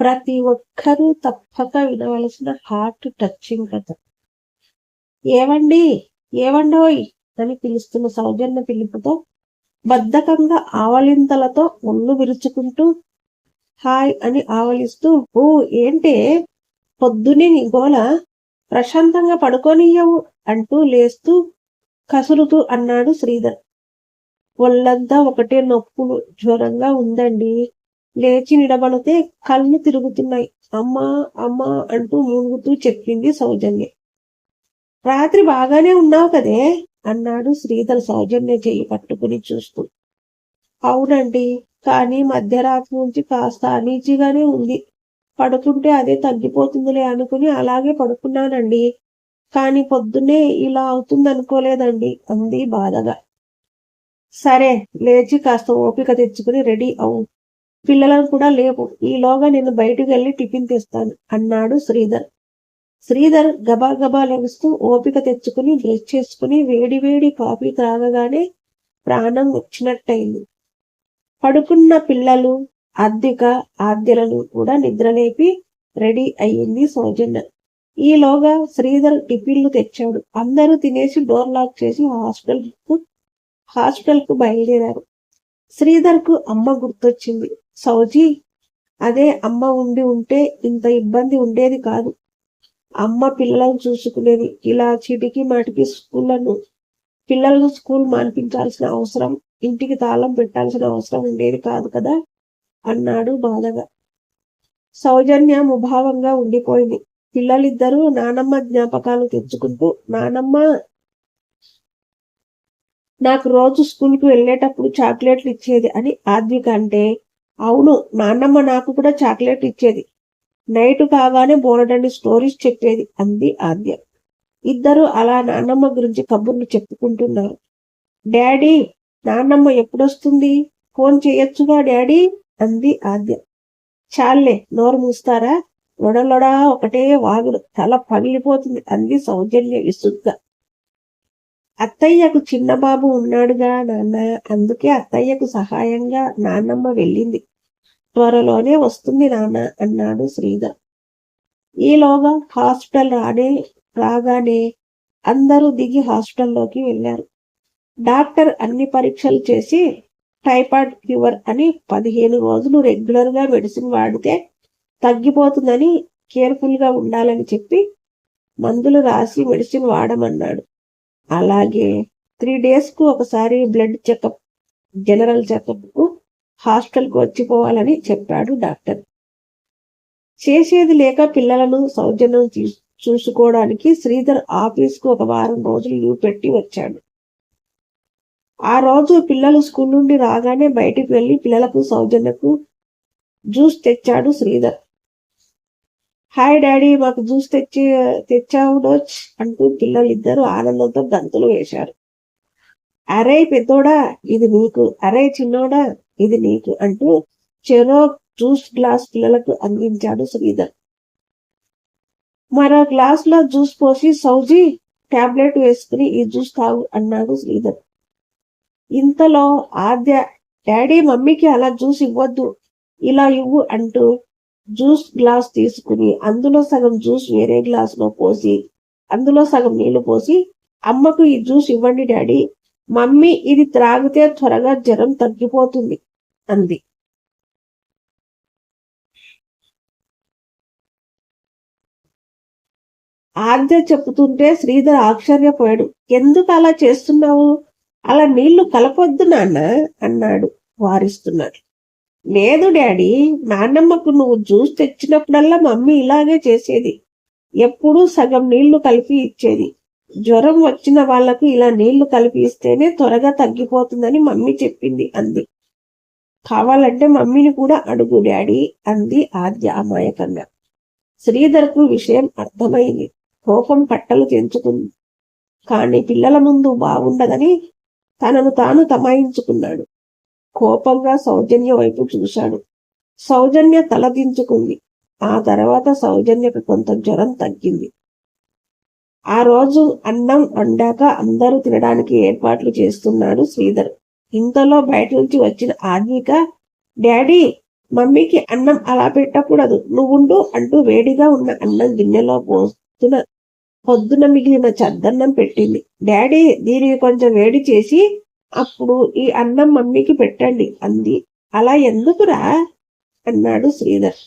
ప్రతి ఒక్కరూ తప్పక వినవలసిన హార్ట్ టచింగ్ కథ. ఏవండి? ఏవండోయ్? అని పిలుస్తున్న సౌజన్య పిలుపుతో బద్ధకంగా ఆవలింతలతో ఒళ్ళు విరుచుకుంటూ హాయ్ అని ఆవలిస్తూ ఓ ఏంటే? పొద్దునే నీ గోల ప్రశాంతంగా పడుకోనియ్యవు అంటూ లేస్తూ కసురుతూ అన్నాడు శ్రీధర్. ఒళ్ళంతా ఒకటే నొప్పులు జ్వరంగా ఉందండి. లేచి నిలబడితే కళ్ళు తిరుగుతున్నాయి. అమ్మా అమ్మా అంటూ మూగుతూ చెప్పింది సౌజన్య. రాత్రి బాగానే ఉన్నావు కదే? అన్నాడు శ్రీధర్ సౌజన్య చెయ్యి పట్టుకుని చూస్తూ. అవునండి కానీ మధ్యరాత్రి నుంచి కాస్త అనీజీగానే ఉంది. పడుతుంటే అదే తగ్గిపోతుందిలే అనుకుని అలాగే పడుకున్నానండి. కానీ పొద్దున్నే ఇలా అవుతుంది అనుకోలేదండి అంది బాధగా. సరే లేచి కాస్త ఓపిక తెచ్చుకుని రెడీ అవు. పిల్లలను కూడా లేవు. ఈలోగా నేను బయటికి వెళ్ళి టిఫిన్ తెస్తాను అన్నాడు శ్రీధర్. శ్రీధర్ గబాగబా గబా లెగుస్తూ ఓపిక తెచ్చుకుని బ్రష్ చేసుకుని వేడి వేడి కాఫీ త్రాగగానే ప్రాణం వచ్చినట్టయింది. పడుకున్న పిల్లలు అద్దెక ఆద్యలను కూడా నిద్రలేపి రెడీ అయ్యింది సౌజన్య. ఈలోగా శ్రీధర్ టిఫిన్లు తెచ్చాడు. అందరూ తినేసి డోర్ లాక్ చేసి హాస్టల్కు హాస్టల్కు బయలుదేరారు. శ్రీధర్కు అమ్మ గుర్తొచ్చింది. సౌజీ అదే అమ్మ ఉండి ఉంటే ఇంత ఇబ్బంది ఉండేది కాదు. అమ్మ పిల్లలను చూసుకునేది ఇలా చిటికి మాటికి స్కూళ్ళను పిల్లలను స్కూల్ మాన్పించాల్సిన అవసరం ఇంటికి తాళం పెట్టాల్సిన అవసరం ఉండేది కాదు కదా? అన్నాడు బాధగా. సౌజన్య ముభావంగా ఉండిపోయింది. పిల్లలిద్దరూ నానమ్మ జ్ఞాపకాలు తెచ్చుకుంటూ నానమ్మ నాకు రోజు స్కూల్కి వెళ్ళేటప్పుడు చాక్లెట్లు ఇచ్చేది అని ఆద్విక అంటే అవును నాన్నమ్మ నాకు కూడా చాక్లెట్ ఇచ్చేది. నైట్ కాగానే బోలెడన్ని స్టోరీస్ చెప్పేది అంది ఆద్య. ఇద్దరు అలా నాన్నమ్మ గురించి కబుర్లు చెప్పుకుంటున్నారు. డాడీ నాన్నమ్మ ఎప్పుడొస్తుంది? ఫోన్ చేయొచ్చుగా డాడీ? అంది ఆద్య. చాలే నోరు మూస్తారా? లొడలొడా ఒకటే వాగుడు తల పగిలిపోతుంది అంది సౌజన్య విసుగ్గా. అత్తయ్యకు చిన్న బాబు ఉన్నాడుగా నాన్న అందుకే అత్తయ్యకు సహాయంగా నాన్నమ్మ వెళ్ళింది. త్వరలోనే వస్తుంది నాన్న అన్నాడు శ్రీధర్. ఈలోగా హాస్పిటల్ రానే రాగానే అందరూ దిగి హాస్పిటల్లోకి వెళ్ళారు. డాక్టర్ అన్ని పరీక్షలు చేసి టైఫాయిడ్ ఫీవర్ అని పదిహేను రోజులు రెగ్యులర్గా మెడిసిన్ వాడితే తగ్గిపోతుందని కేర్ఫుల్గా ఉండాలని చెప్పి మందులు రాసి మెడిసిన్ వాడమన్నాడు. అలాగే త్రీ డేస్కు ఒకసారి బ్లడ్ చెకప్ జనరల్ చెకప్కు హాస్టల్కు వచ్చిపోవాలని చెప్పాడు డాక్టర్. చేసేది లేక పిల్లలను సౌజన్యం చూసుకోవడానికి శ్రీధర్ ఆఫీస్కు ఒక వారం రోజులు లీవ్ పెట్టి వచ్చాడు. ఆ రోజు పిల్లలు స్కూల్ నుండి రాగానే బయటికి వెళ్ళి పిల్లలకు సౌజన్యకు జ్యూస్ తెచ్చాడు శ్రీధర్. హాయ్ డాడీ మాకు జ్యూస్ తెచ్చి తెచ్చావు డోచ్ అంటూ పిల్లలు ఇద్దరు ఆనందంతో గంతులు వేశారు. అరే పెద్దోడా ఇది నీకు. అరే చిన్నోడా ఇది నీకు అంటూ చెరో జ్యూస్ గ్లాస్ పిల్లలకు అందించాడు శ్రీధర్. మరో గ్లాస్లో జ్యూస్ పోసి సౌజీ టాబ్లెట్ వేసుకుని ఈ జ్యూస్ తాగు అన్నాడు శ్రీధర్. ఇంతలో ఆద్య డాడీ మమ్మీకి అలా జ్యూస్ ఇవ్వద్దు. ఇలా ఇవ్వు అంటూ జ్యూస్ గ్లాస్ తీసుకుని అందులో సగం జ్యూస్ వేరే గ్లాస్లో పోసి అందులో సగం నీళ్ళు పోసి అమ్మకు ఈ జ్యూస్ ఇవ్వండి డాడీ. మమ్మీ ఇది త్రాగితే త్వరగా జ్వరం తగ్గిపోతుంది అంది. ఆద్య చెప్పుతుంటే శ్రీధర్ ఆశ్చర్యపోయాడు. ఎందుకు అలా చేస్తున్నావు? అలా నీళ్ళు కలపొద్దు నాన్న అన్నాడు వారిస్తున్నాడు. లేదు డాడీ నాన్నమ్మకు నువ్వు జ్యూస్ తెచ్చినప్పుడల్లా మమ్మీ ఇలాగే చేసేది. ఎప్పుడూ సగం నీళ్ళు కలిపి ఇచ్చేది. జ్వరం వచ్చిన వాళ్ళకు ఇలా నీళ్ళు కలిపి ఇస్తేనే త్వరగా తగ్గిపోతుందని మమ్మీ చెప్పింది అంది. కావాలంటే మమ్మీని కూడా అడుగు డాడీ అంది ఆద్య అమాయకంగా. శ్రీధర్కు విషయం అర్థమైంది. కోపం పట్టలు తెంచుకుంది. కాని పిల్లల ముందు బాగుండదని తనను తాను తమాయించుకున్నాడు. కోపంగా సౌజన్య వైపు చూశాడు. సౌజన్య తలదించుకుంది. ఆ తర్వాత సౌజన్యకు కొంత జ్వరం తగ్గింది. ఆ రోజు అన్నం వండాక అందరూ తినడానికి ఏర్పాట్లు చేస్తున్నాడు శ్రీధర్. ఇంతలో బయట నుంచి వచ్చిన ఆద్విక డాడీ మమ్మీకి అన్నం అలా పెట్టకూడదు. నువ్వుండు అంటూ వేడిగా ఉన్న అన్నం గిన్నెలో పోస్తున్న పొద్దున మిగిలిన చద్దన్నం పెట్టింది. డాడీ దీనికి కొంచెం వేడి చేసి అప్పుడు ఈ అన్నం మమ్మీకి పెట్టండి అంది. అలా ఎందుకురా? అన్నాడు శ్రీధర్.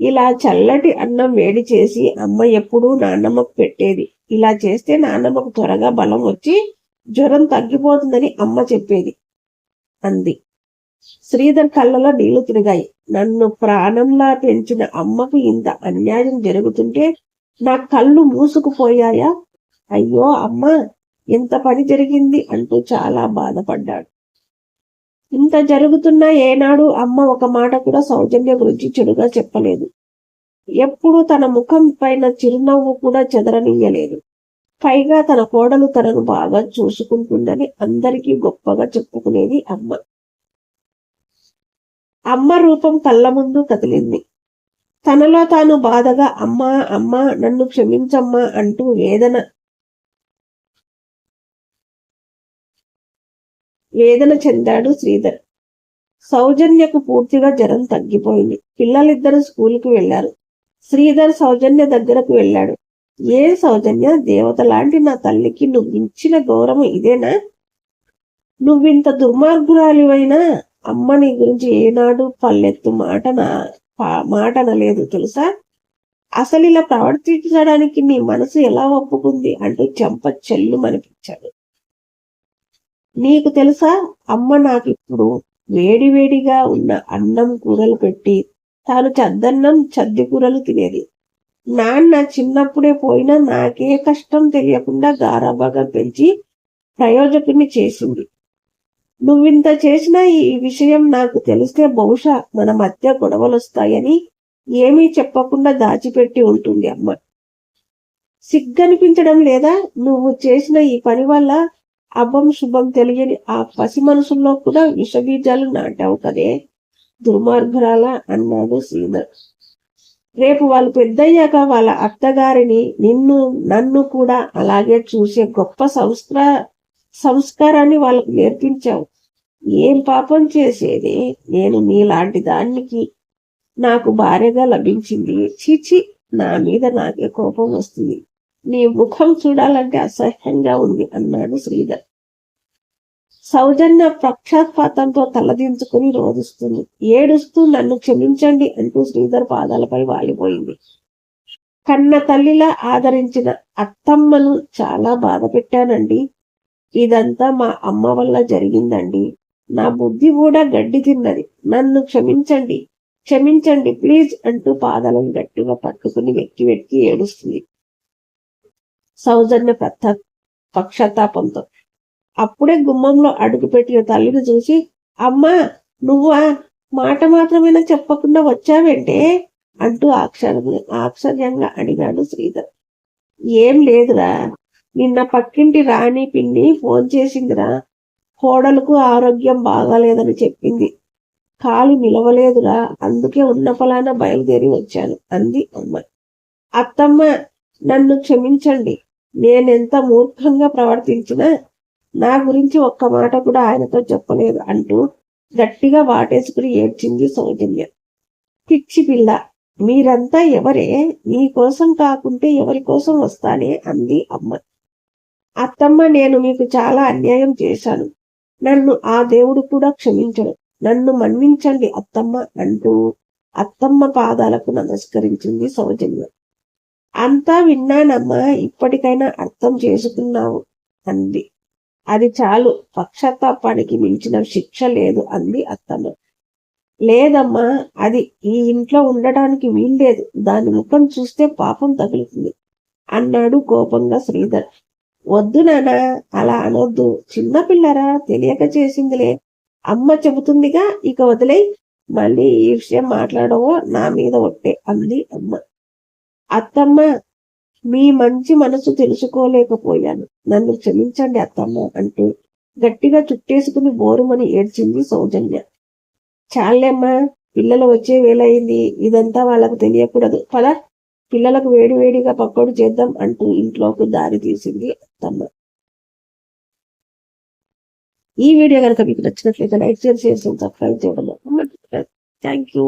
ఇలా చల్లటి అన్నం వేడి చేసి అమ్మ ఎప్పుడూ నాన్నమ్మకు పెట్టేది. ఇలా చేస్తే నాన్నమ్మకు త్వరగా బలం వచ్చి జ్వరం తగ్గిపోతుందని అమ్మ చెప్పేది. అంది. శ్రీధర్ కళ్ళలో నీళ్ళు తిరిగాయి. నన్ను ప్రాణంలా పెంచిన అమ్మకు ఇంత అన్యాయం జరుగుతుంటే నా కళ్ళు మూసుకుపోయాయా? అయ్యో అమ్మ ఎంత పని జరిగింది అంటూ చాలా బాధపడ్డాడు. ఇంత జరుగుతున్నా ఏనాడు అమ్మ ఒక మాట కూడా సౌజన్య గురించి చెడుగా చెప్పలేదు. ఎప్పుడు తన ముఖం పైన చిరునవ్వు కూడా చెదరనియ్యలేదు. పైగా తన కోడలు తనను బాగా చూసుకుంటుందని అందరికీ గొప్పగా చెప్పుకునేది అమ్మ. అమ్మ రూపం కళ్ళ ముందు కదిలింది. తనలో తాను బాధగా అమ్మా అమ్మా నన్ను క్షమించమ్మా అంటూ వేదన వేదన చెందాడు శ్రీధర్. సౌజన్యకు పూర్తిగా జ్వరం తగ్గిపోయింది. పిల్లలిద్దరూ స్కూల్కి వెళ్ళారు శ్రీధర్ సౌజన్య దగ్గరకు వెళ్ళాడు. ఏ సౌజన్య? దేవత లాంటి నా తల్లికి నువ్వు ఇచ్చిన గౌరవం ఇదేనా? నువ్వింత దుర్మార్గురాలివైనా? అమ్మ నీ గురించి ఏనాడు పల్లెత్తు మాట నా మాట అనలేదు తెలుసా? అసలు ఇలా ప్రవర్తించడానికి నీ మనసు ఎలా ఒప్పుకుంది? అంటూ చెంప చెల్లు మనిపించాడు నీకు తెలుసా? అమ్మ నాకు ఇప్పుడు వేడివేడిగా ఉన్న అన్నం కూరలు పెట్టి తాను చద్దన్నం చద్ది కూరలు తినేది. నాన్న చిన్నప్పుడే పోయినా నాకే కష్టం తెలియకుండా గారాబాగా పెంచి ప్రయోజకుని చేసింది. నువ్వింత చేసిన ఈ విషయం నాకు తెలిస్తే బహుశా మన మధ్య గొడవలు వస్తాయని ఏమీ చెప్పకుండా దాచిపెట్టి ఉంటుంది అమ్మ. సిగ్గనిపించడం లేదా? నువ్వు చేసిన ఈ పని వల్ల అబ్బం శుభం తెలియని ఆ పసి మనసుల్లో కూడా విషబీజాలు నాటావు కదే దుర్మార్గురాల అన్నాడు శ్రీధర్. రేపు వాళ్ళు పెద్దయ్యాక వాళ్ళ అత్తగారిని నిన్ను నన్ను కూడా అలాగే చూసే గొప్ప సంస్కార సంస్కారాన్ని వాళ్ళకు నేర్పించావు. ఏం పాపం చేసేది? నేను నీలాంటి దానికి నాకు భార్యగా లభించింది. చీచి నా మీద నాకే కోపం వస్తుంది. నీ ముఖం చూడాలంటే అసహ్యంగా ఉంది అన్నాడు శ్రీధర్. సౌజన్య పక్షపాతంతో తలదించుకుని రోధిస్తుంది. ఏడుస్తూ నన్ను క్షమించండి అంటూ శ్రీధర్ పాదాలపై వాలిపోయింది. కన్న తల్లిలా ఆదరించిన అత్తమ్మను చాలా బాధ పెట్టానండి. ఇదంతా మా అమ్మ వల్ల జరిగిందండి. నా బుద్ధి కూడా గడ్డి తిన్నది. నన్ను క్షమించండి. క్షమించండి ప్లీజ్ అంటూ పాదాలను గట్టిగా పట్టుకుని వెక్కి వెక్కి ఏడుస్తుంది. సౌజన్య ప్రత్త పక్షతాపంతో. అప్పుడే గుమ్మంలో అడుగుపెట్టిన తల్లిని చూసి అమ్మా నువ్వా? మాట మాత్రమేనా చెప్పకుండా వచ్చావేంటే? అంటూ ఆక్షర ఆశ్చర్యంగా అడిగాడు శ్రీధర్. ఏం లేదురా. నిన్న పక్కింటి రాణి పిన్ని ఫోన్ చేసిందిరా. కోడలకు ఆరోగ్యం బాగాలేదని చెప్పింది. కాలు నిలవలేదురా. అందుకే ఉన్న ఫలానా బయలుదేరి వచ్చాను అంది అమ్మ. అత్తమ్మ నన్ను క్షమించండి. నేనెంత మూర్ఖంగా ప్రవర్తించినా నా గురించి ఒక్క మాట కూడా ఆయనతో చెప్పలేదు అంటూ గట్టిగా వాటేసుకుని ఏడ్చింది సౌజన్య. పిచ్చి పిల్ల మీరంతా ఎవరే? నీ కోసం కాకుంటే ఎవరి కోసం వస్తానే? అంది అమ్మ. అత్తమ్మ నేను మీకు చాలా అన్యాయం చేశాను. నన్ను ఆ దేవుడు కూడా క్షమించడు. నన్ను మన్నించండి అత్తమ్మ అంటూ అత్తమ్మ పాదాలకు నమస్కరించింది సౌజన్య. అంతా విన్నానమ్మా ఇప్పటికైనా అర్థం చేసుకున్నావు అంది. అది చాలు పక్షతాపానికి మించిన శిక్ష లేదు అంది అత్తమ్మ. లేదమ్మా అది ఈ ఇంట్లో ఉండడానికి వీల్లేదు దాని ముఖం చూస్తే పాపం తగులుతుంది అన్నాడు కోపంగా శ్రీధర్. వద్దు నానా అలా అనొద్దు. చిన్నపిల్లరా తెలియక చేసిందిలే. అమ్మ చెబుతుందిగా ఇక వదిలే మళ్ళీ ఈ విషయం మాట్లాడవో నా మీద ఒట్టే అంది అమ్మ. అత్తమ్మ మీ మంచి మనసు తెలుసుకోలేకపోయాను. నన్ను క్షమించండి అత్తమ్మ అంటూ గట్టిగా చుట్టేసుకుని బోరుమని ఏడ్చింది సౌజన్య. చాలేమ్మా పిల్లలు వచ్చే వేలయింది ఇదంతా వాళ్ళకు తెలియకూడదు. పద పిల్లలకు వేడి వేడిగా చేద్దాం అంటూ ఇంట్లోకి దారి తీసింది అత్తమ్మ. ఈ వీడియో కనుక మీకు నచ్చినట్లయితే లైక్ షేర్ చేసి సబ్స్క్రైబ్ చేయడం థ్యాంక్ యూ.